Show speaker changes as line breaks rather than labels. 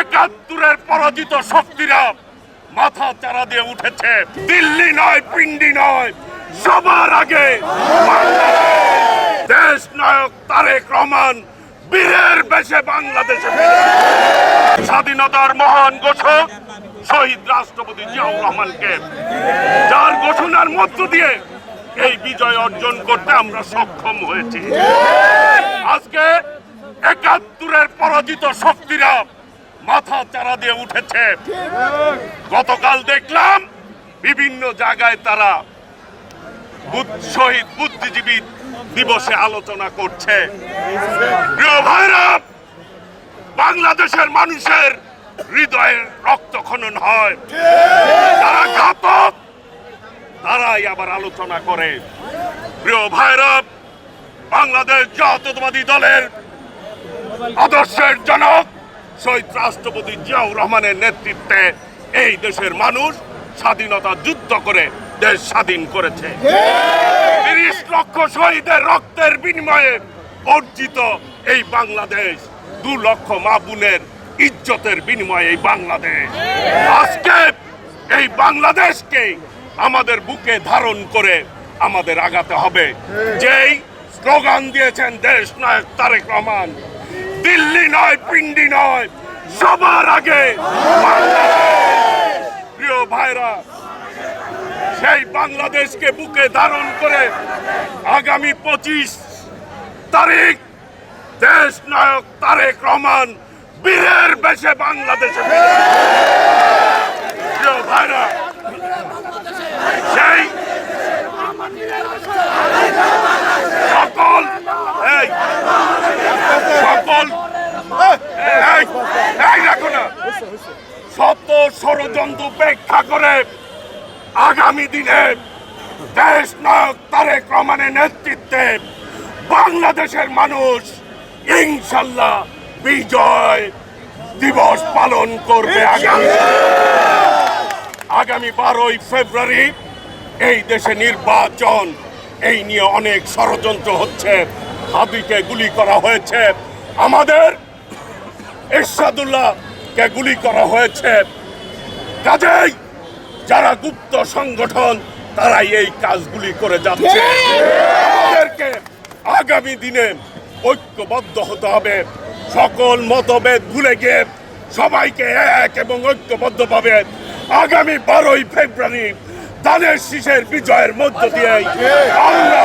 একাত্তরের পরাজিত শক্তিরা মাথা চারা দিয়ে উঠেছে। দিল্লি নয়, পিন্ডি নয়, সবার আগে দেশ নায়ক তারেক রহমান বীরের বেশে বাংলাদেশে স্বাধীনতার মহান ঘোষক শহীদ রাষ্ট্রপতি জিয়াউর রহমানকে। যার ঘোষণার মধ্য দিয়ে এই বিজয় অর্জন করতে আমরা সক্ষম হয়েছি। আজকে একাত্তরের পরাজিত শক্তিরা মাথা চারা দিয়ে উঠেছে। গতকাল দেখলাম বিভিন্ন জায়গায় তারা শহীদ বুদ্ধিজীবী দিবসে আলোচনা করছে। প্রিয় ভাইরা বাংলাদেশের মানুষের হৃদয়ের রক্ত খনন হয়। তারা ঘাতক তারাই আবার আলোচনা করে। প্রিয় ভাইরা বাংলাদেশ জাতীয়তাবাদী দলের আদর্শের জনক শহীদ রাষ্ট্রপতি জিয়াউর রহমানের নেতৃত্বে এই দেশের মানুষ স্বাধীনতা যুদ্ধ করে দেশ স্বাধীন করেছে। তিরিশ লক্ষ শহীদের রক্তের বিনিময়ে অর্জিত এই বাংলাদেশ, দু লক্ষ মা বোনের ইজ্জতের বিনিময়ে এই বাংলাদেশ। আজকে এই বাংলাদেশকে আমাদের বুকে ধারণ করে আমাদের আগাতে হবে। যেই স্লোগান দিয়েছেন দেশ নায়ক তারেক রহমান দিল্লি নয়, পিন্ডি নয়, সবার আগে। প্রিয় ভাইরা, সেই বাংলাদেশকে বুকে ধারণ করে আগামী পঁচিশ তারিখ দেশ নায়ক তারেক রহমান বীরের বেশে বাংলাদেশে প্রিয় ভাইরা, সেই সকল এই সকল এই এই রাখো না শত ষড়যন্ত্র উপেক্ষা করে আগামী দিনে দেশ নায়ক তারেক রহমানের নেতৃত্বে বাংলাদেশের মানুষ ইনশাল্লাহ বিজয় দিবস পালন করবে আগামী আগামী বারোই ফেব্রুয়ারি এই দেশে নির্বাচন। এই নিয়ে অনেক ষড়যন্ত্র হচ্ছে। হাবিকে গুলি করা হয়েছে। আমাদের এরশাদুল্লাহকে গুলি করা হয়েছে। কাজেই যারা গুপ্ত সংগঠন, তারাই এই কাজগুলি করে যাচ্ছে। আগামী দিনে ঐক্যবদ্ধ হতে হবে। সকল মতভেদ ভুলে গিয়ে সবাইকে এক এবং ঐক্যবদ্ধ ঐক্যবদ্ধভাবে আগামী বারোই ফেব্রুয়ারি দানের শীষের বিজয়ের মধ্য দিয়ে আমরা